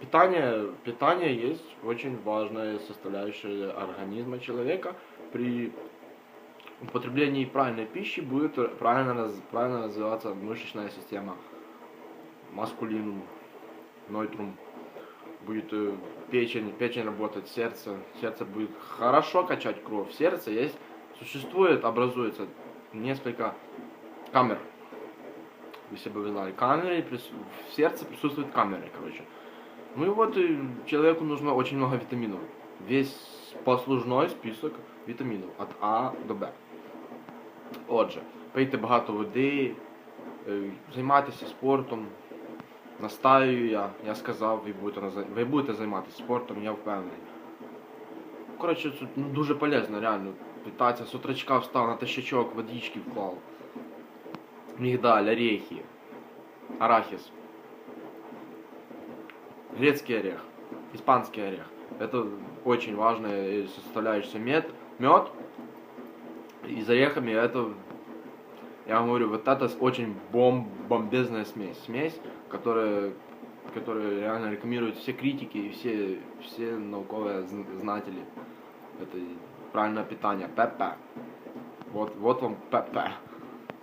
питание, питание есть очень важная составляющая организма человека. При употреблении правильной пищи будет правильно, правильно развиваться мышечная система. Маскулинум, нойтрум. Будет э, печень, печень работать, сердце. Сердце будет хорошо качать кровь. В сердце есть, существует, образуется несколько камер. Если бы вы знали, камеры, в сердце присутствуют камеры, короче. Ну и вот э, человеку нужно очень много витаминов. Весь послужной список вітамінів від А до Б. Отже, пийте багато води, е, займайтеся спортом. Настаю я, я сказав, ви будете, ви будете займатися спортом, я впевнений. Коротше, це ну, дуже полезно, реально. Питатися, з утрачка встав на тащачок, водички вклав. Мигдаль, орехи, арахис. Грецкий орех, испанский орех. Это очень важная составляющая мед, мед. И с орехами это, я говорю, вот это очень бом, бомбезная смесь. Смесь, которая, которая реально рекламируют все критики и все, все науковые зн- знатели. Это правильное питание. ПП. Вот, вот вам ПП.